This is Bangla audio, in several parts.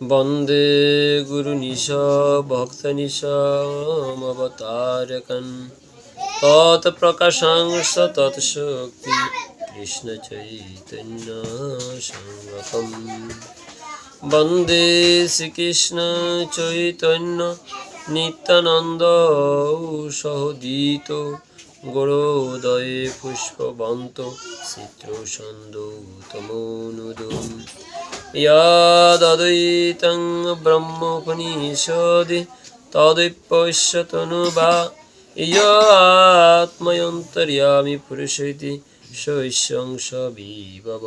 वन्दे गुरुनिश भक्तनिशामवतारकन् तत्प्रकाशांश तत्शक्ति कृष्णचैतन्यसङ्गकम् वन्दे श्रीकृष्ण चैतन्य नित्यानन्द सहोदितो গৌরোদয়ে পুষ্পবন্ত চিত্রসন্দৌ তমোনুদুম ব্রহ্মোপনিষদে তদৈপশ্যতনু বা ইয়াত্ময়ন্তর্যামি পুরুষৈতি শৈশংস বিভব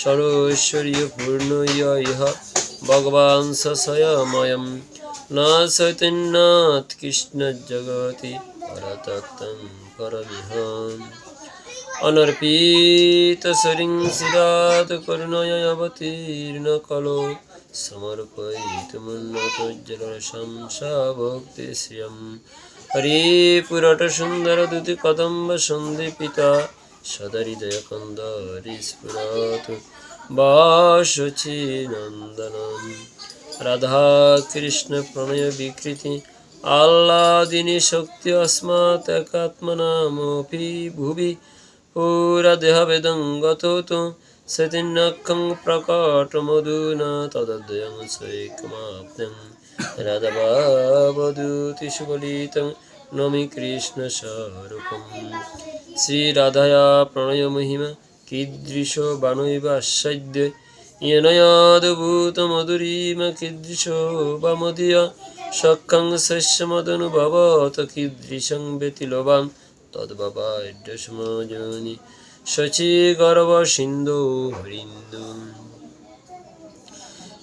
সরৈশ্বর্যপূর্ণ ইহ ভগবান স স্বয়ময়ম ন চৈতন্যাৎ কৃষ্ণ জগতি পরতক্তং পরমিহম অনর্পিত সরিং শিরাত করুণয় অবতীর্ণ কলো সমর্পয়িতুমুন্নতোজ্জ্বলরসং সা ভক্তি শ্রিয়ম। হরে পুরট সুন্দর দুতি কদম্ব সন্দীপিতা সদহৃদয় কন্দরি স্ফুরত, বাসচি নন্দনম। রাধা কৃষ্ণ প্রণয় বিকৃতি, আহ্লাদিনী শক্তি অস্মাৎ একাত্মনামপি ভুবি ऊरदेहवेदं गतोतु सतिन्नखं प्रकटमधुना तदद्वयं स्वैकमाप्तं राधवावदूतिशुकलितं नमि कृष्णस्वरूपं श्रीराधया प्रणयमहिमा कीदृश बाणैवाश्चर्य येनयाद्भूतमधुरीम कीदृश वामदीय सखं श्रेष्ठमदनुभवत कीदृशं व्यतिलोभाम् তদ্ভবাড্যসমজনি শচীগর্ভসিন্ধু হরিন্দু।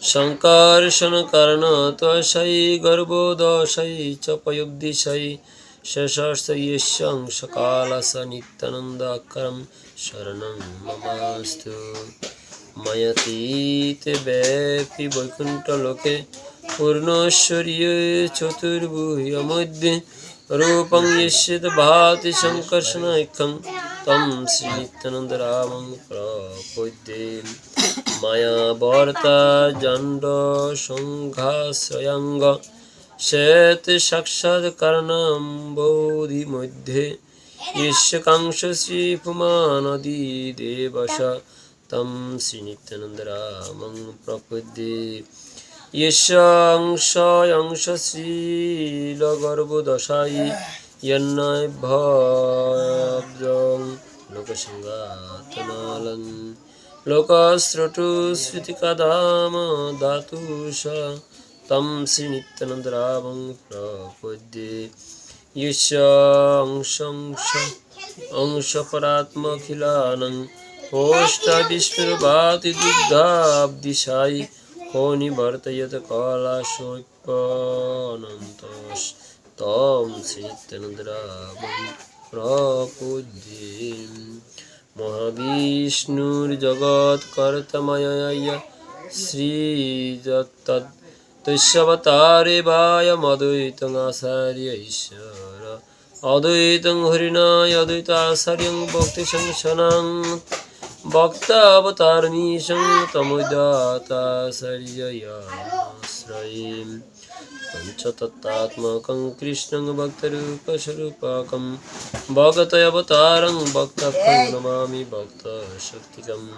সংকর্ষণ কারণ তৈ গর্ভোদশৈ চ পয়োব্দিশৈ শশস্ত্রং সকালস নিত্যানন্দাকরম শরণং মমাস্তু। বৈকুণ্ঠলোকে পূর্ণশ্বরীয় চতুর্ভূয় মধ্যে ভাতি সংকর্ষণৈক্ষং তম শ্রী নিত্যানন্দ রামং প্রপদ্যে মায়া বর্তা জণ্ড সংঘাশ্রয়াঙ্গ শ্বেত সাক্ষাৎ কারণম বোধি ইয়ংশ শ্রীল গর্ভদশাই ইয়ন্নয় ভব্রং লোকসঙ্গাতনালং লোকশ্রুতুস্মৃতিকদাম দাতুষ तं শ্রীনিত্যনন্দরাবং প্রপদ্যে ইয়ংশ অংশপরাত্মখিলানং হোষ্টা বিষ্ণুর্বাতি দুগ্ধাব্দিশায় यशांशंश अंशपरात्मखिलानं कोष्ठविष्णुर्भाति दुग्धाब्दिशायि को निवर्तयत कालाशोऽप्यनन्तस्तं श्रीनित्यानन्दरामं प्रपुद्ये महाविष्णुर्जगत्कर्तमयय श्रीजत्तद् तस्यवतारे वायमद्वैतमाचार्य ईश्वर अद्वैतं हरिणाय अद्वैताचार्यं भक्तिसंसनां भक्तावतारमीशं तमुदाताश्रययाश्रये पञ्चतत्त्वात्मकं कृष्णं भक्तरूपस्वरूपकं भगतयवतारं भक्तभं नमामि भक्तशक्तिकम्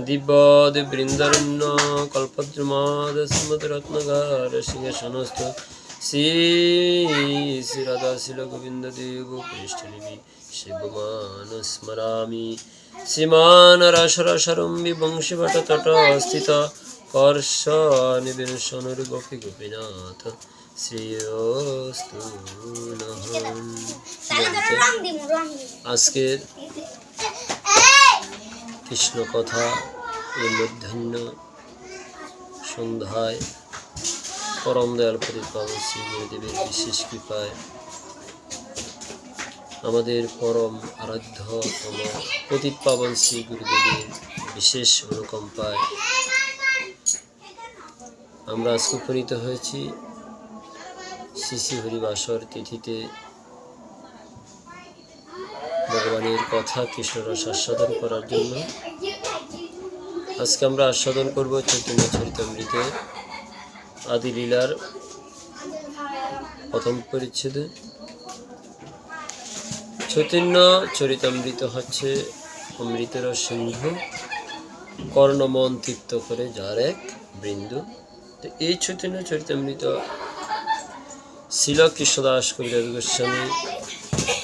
দিব্যদ বৃন্দারণ্য কল্পদ্রুমদ সিংহ সমস্ত শ্রী শ্রী রাধা শ্রী গোবিন্দ দেব পৃষ্ঠনিবি শিবমান স্মরামি শ্রীমান রাসরাসরম্বি বংশীভট তট স্থিত কর্ষ নিবিনশনর গোপী গোপীনাথ শ্রীয়স্তু আজকের কৃষ্ণ কথা এই মধ্যাহ্ন সন্ধ্যায় পরম দয়াল পরিপাল শ্রী গুরুদেবের বিশেষ কৃপায় আমাদের পরম আরাধ্যতম পতিত পাবন শ্রী গুরুদেবের বিশেষ অনুকম্পায় আমরা আজকে হয়েছি শ্রী হরিবাসর তিথিতে। ভগবানের কথা কৃষ্ণরস আস্বাদন করার জন্য। আজকে আমরা আস্বাদন করব চৈতন্য চরিতামৃতে আদি লীলার প্রথম পরিচ্ছেদে। চৈতন্য চরিতামৃত হচ্ছে অমৃতের সিংহ কর্ণমন তৃপ্ত করে যার এক বৃন্দু। তো এই চৈতন্য চরিতামৃত শিল কৃষ্ণদাস কবিরাজ গোস্বামী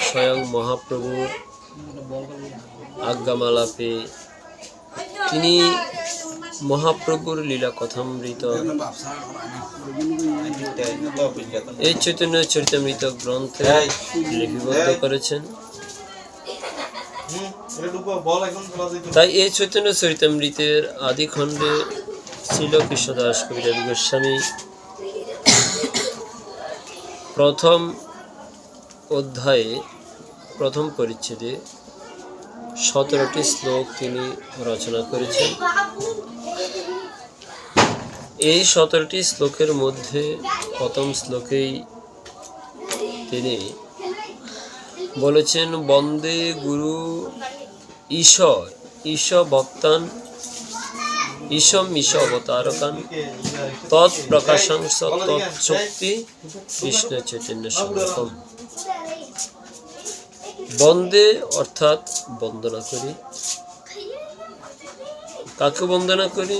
স্বয়ং মহাপ্রভুর আজ্ঞামালা পেয়ে তিনি মহাপ্রভুর লীলা কথামৃত এই চৈতন্য চরিতামৃত গ্রন্থে লিপিবদ্ধ করেছেন। তাই এই চৈতন্য চরিতামৃতের আদি খণ্ডে ছিল কৃষ্ণদাস কবিরাজ গোস্বামী। প্রথম অধ্যায়ে প্রথম পরিচ্ছেদে সতেরোটি শ্লোক তিনি রচনা করেছেন। এই সতেরোটি শ্লোকের মধ্যে প্রথম শ্লোকেই তিনি বলেছেন, বন্দে গুরু ঈশ ঈশ ভক্তান ঈশম ঈশ অবতারকান তৎ প্রকাশাংশ তৎশক্তি কৃষ্ণ চৈতন্য সংগতম বন্দে অর্থাৎ বন্দনা করি। কাকে বন্দনা করি?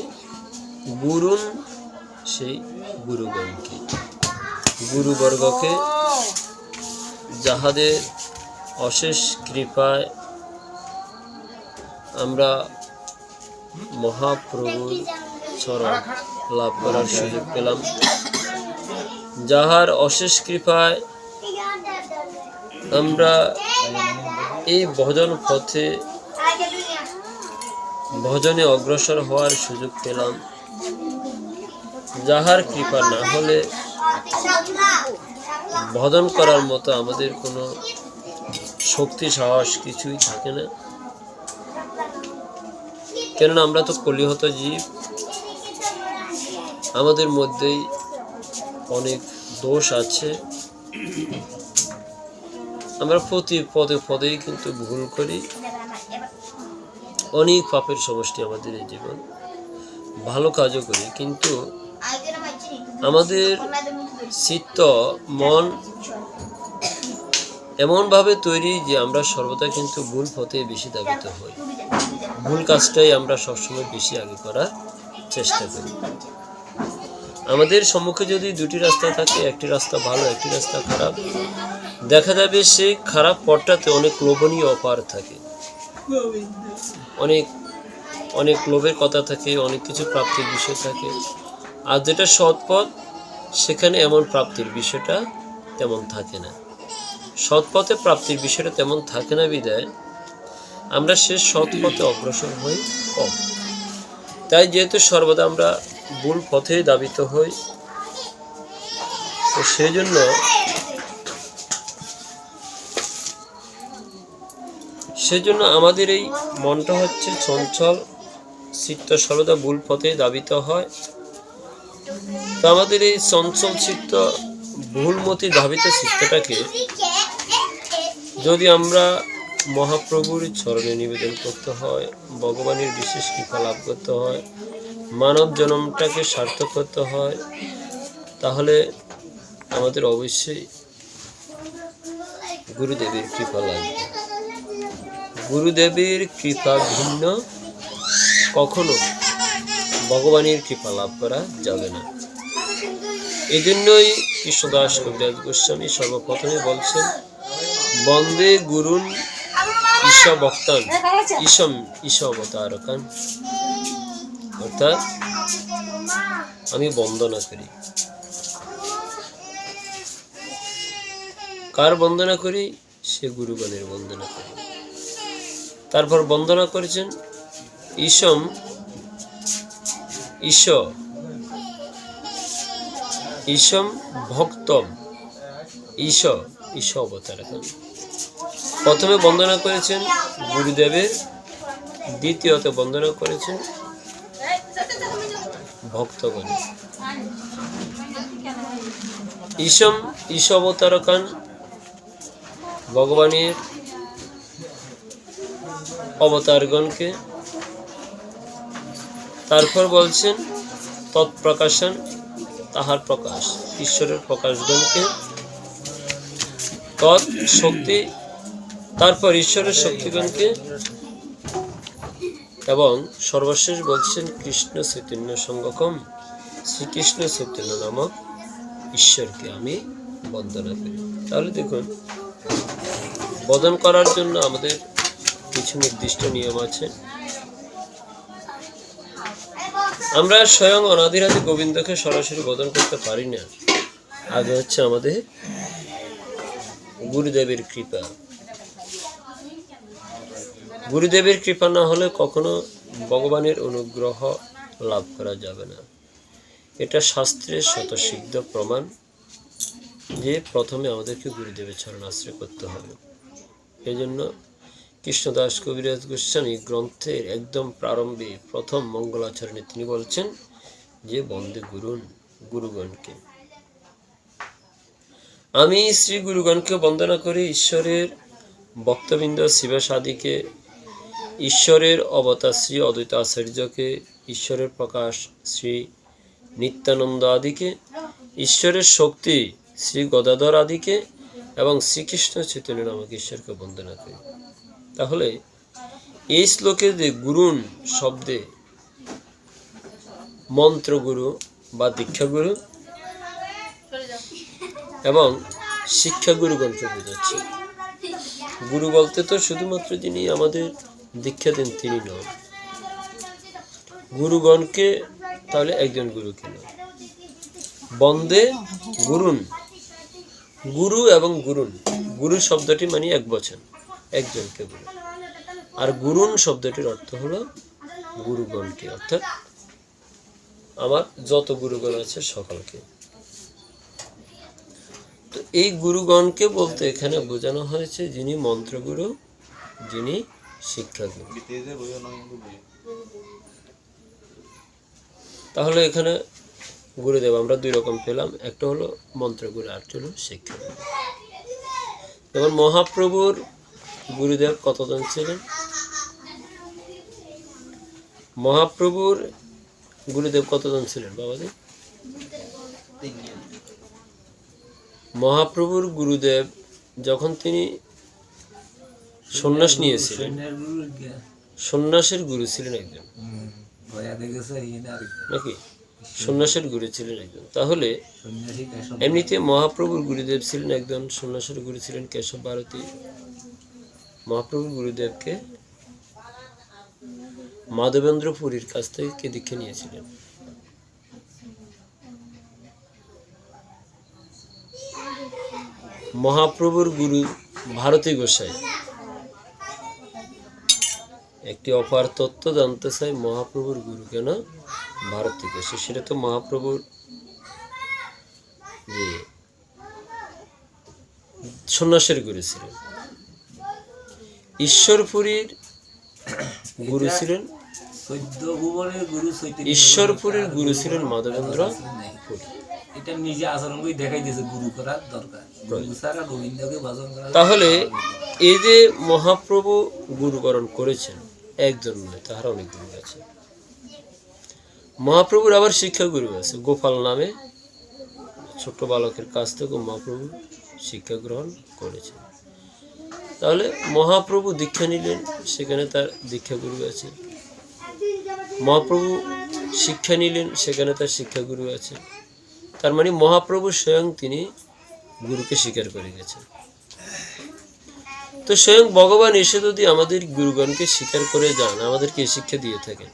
গুরুন, সেই গুরুগণকে। গুরুবর্গকে যাহাদের অশেষ কৃপায় আমরা মহাপ্রভুর চরণ লাভ করার সুযোগ পেলাম। যাহার অশেষ কৃপায় আমরা এই ভজন পথে ভজনে অগ্রসর হওয়ার সুযোগ পেলাম। যাহার কৃপা না হলে ভজন করার মতো আমাদের কোনো শক্তি, সাহস কিছুই থাকে না। কেননা আমরা তো কলিহত জীব। আমাদের মধ্যেই অনেক দোষ আছে। আমরা প্রতি পদে পদেই কিন্তু ভুল করি। অনেক পাপের সমষ্টি আমাদের এই জীবন। ভালো কাজও করি, কিন্তু আমাদের চিত্ত, মন এমনভাবে তৈরি যে আমরা সর্বদা কিন্তু ভুল পথে বেশি দাবিত হই। ভুল কাজটাই আমরা সবসময় বেশি আগে করার চেষ্টা করি। আমাদের সম্মুখে যদি দুটি রাস্তা থাকে, একটি রাস্তা ভালো, একটি রাস্তা খারাপ দেখা যাবে সে খারাপ পথটাতে অনেক লোভনীয় অপার থাকে। অনেক অনেক লোভের কথা থাকে, অনেক কিছু প্রাপ্তির বিষয় থাকে। আর যেটা সৎ পথ, সেখানে এমন প্রাপ্তির বিষয়টা তেমন থাকে না। সৎ পথে প্রাপ্তির বিষয়টা তেমন থাকে না বিদায় আমরা সে সৎ পথে অগ্রসর হই কম। তাই যেহেতু সর্বদা আমরা ভুল পথে দাবিত হই, তো সেই জন্য সেজন্য আমাদের এই মনটা হচ্ছে চঞ্চল চিত্ত সর্বদা ভুল পথে দাবিত হয়। তো আমাদের এই চঞ্চল চিত্ত ভুলমতি ধাবিত চিত্তটাকে যদি আমরা মহাপ্রভুর চরণে নিবেদন করতে হয়, ভগবানের বিশেষ কৃপা লাভ করতে হয়, মানব জন্মটাকে সার্থক করতে হয়, তাহলে আমাদের অবশ্যই গুরুদেবের কৃপা লাগবে। গুরুদেবের কৃপা ভিন্ন। কখনো ভগবানের কৃপা লাভ করা যাবে না। এই জন্যই কৃষ্ণদাস কবিরাজ গোস্বামী সর্বপ্রথমে বলছেন, বন্দে গুরুন ঈশ বক্তান ঈশম ঈশ অবতারকান অর্থাৎ আমি বন্দনা করি। কার বন্দনা করি? সে গুরুগণের বন্দনা করি। তারপর বন্দনা করেছেন ঈশম ঈশ ঈশম ভক্তম ঈশ ঈশ অবতারকান প্রথমে বন্দনা করেছেন গুরুদেবের, দ্বিতীয়ত বন্দনা করেছেন ভক্তগণ। ঈশম ঈশ অবতারকান ভগবানের অবতারগণকে। তারপর বলছেন, তৎপ্রকাশন তাহার প্রকাশ, ঈশ্বরের প্রকাশগণকে। তৎ শক্তি, তারপর ঈশ্বরের শক্তিগণকে। এবং সর্বশেষ বলছেন, কৃষ্ণ চৈতন্য সঙ্গকম, শ্রীকৃষ্ণ চৈতন্য নামক ঈশ্বরকে আমি বন্দনা করি। তাহলে দেখুন, বদন করার জন্য আমাদের কিছু নির্দিষ্ট নিয়ম আছে। আমরা স্বয়ং অনাদিরাদি গোবিন্দকে সরাসরি বদন করতে পারি না। আগে হচ্ছে আমাদের গুরুদেবের কৃপা। গুরুদেবের কৃপা না হলে কখনো ভগবানের অনুগ্রহ লাভ করা যাবে না। এটা শাস্ত্রের শতসিদ্ধ প্রমাণ যে প্রথমে আমাদেরকে গুরুদেবের চরণ আশ্রয় করতে হবে। এই জন্য কৃষ্ণদাস কবিরাজ গোস্বামী গ্রন্থের একদম প্রারম্ভে প্রথম মঙ্গলাচরণে তিনি বলছেন যে, বন্দে গুরুন, গুরুগণকে। আমি শ্রী গুরুগণকে বন্দনা করি ঈশ্বরের ভক্তবৃন্দ, শিবাসাদিকে, ঈশ্বরের অবতার শ্রী অদ্বৈত আচার্যকে, ঈশ্বরের প্রকাশ শ্রী নিত্যানন্দ আদিকে, ঈশ্বরের শক্তি শ্রী গদাধর আদিকে এবং শ্রীকৃষ্ণ চৈতন্য নামক ঈশ্বরকে বন্দনা করি। তাহলে এই শ্লোকে যে গুরুন শব্দে মন্ত্রগুরু বা দীক্ষাগুরু এবং শিক্ষাগুরুগণকে বোঝাচ্ছে। গুরু বলতে তো শুধুমাত্র যিনি আমাদের দীক্ষা দেন তিনি নন। গুরুগণকে তাহলে একজন গুরুকে নয় বন্দে গুরুন। গুরু এবং গুরুন। গুরু শব্দটি মানে এক বচন। একজনকে গুরু আর গুরুন শব্দটির অর্থ হলো গুরুগণকে, অর্থাৎ আমার যত গুরুগণ আছে সকলকে। তো এই গুরুগণকে বলতে এখানে বোঝানো হয়েছে যিনি মন্ত্রগুরু, যিনি শিক্ষা শিক্ষাগুরু। তাহলে এখানে গুরুদেব, আমরা দুই রকম পেলাম। একটা হলো মন্ত্রগুরু, আর হলো শিক্ষাগুরু। যেমন মহাপ্রভুর গুরুদেব কতজন ছিলেন? মহাপ্রভুর গুরুদেব কতজন ছিলেন বাবাজি? মহাপ্রভুর গুরুদেব যখন তিনি সন্ন্যাস নিয়েছিলেন সন্ন্যাসের গুরু ছিলেন একজন। নাকি? সন্ন্যাসের গুরু ছিলেন একজন। তাহলে এমনিতে মহাপ্রভুর গুরুদেব ছিলেন একজন সন্ন্যাসের গুরু ছিলেন কেশব ভারতী। মহাপ্রভুর গুরুদেবকে মাধবেন্দ্র পুরীর কাছ থেকে কে দীক্ষা নিয়েছিলেন। মহাপ্রভুর গুরু ভারতী গোসাই। একটি অপার তত্ত্ব জানতে চাই, মহাপ্রভুর গুরু কেন ভারতী গোসাই? সেটা তো মহাপ্রভুর সন্ন্যাসের গুরু ছিলেন। ঈশ্বরপুরীর গুরু ছিলেন ঈশ্বরপুরীর গুরু ছিলেন মাধবেন্দ্র এটা নিজে আচরণ করে দেখাই দিয়েছে গুরু করার দরকার। গুরু ছাড়া গোবিন্দকে ভজন করা তাহলে এই যে মহাপ্রভু গুরুকরণ করেছেন একজন নয় তাহার অনেক গুরু আছে। মহাপ্রভুর আবার শিক্ষা গুরু আছে গোপাল নামে ছোট্ট বালকের কাছ থেকে মহাপ্রভু শিক্ষা গ্রহণ করেছেন। তাহলে মহাপ্রভু দীক্ষা নিলেন, সেখানে তার দীক্ষা গুরু আছে। মহাপ্রভু শিক্ষা নিলেন, সেখানে তার শিক্ষা গুরু আছে। তার মানে মহাপ্রভু স্বয়ং তিনি গুরুকে স্বীকার করে গেছেন। তো স্বয়ং ভগবান এসে যদি আমাদের গুরুগণকে স্বীকার করে যান, আমাদেরকে শিক্ষা দিয়ে থাকেন।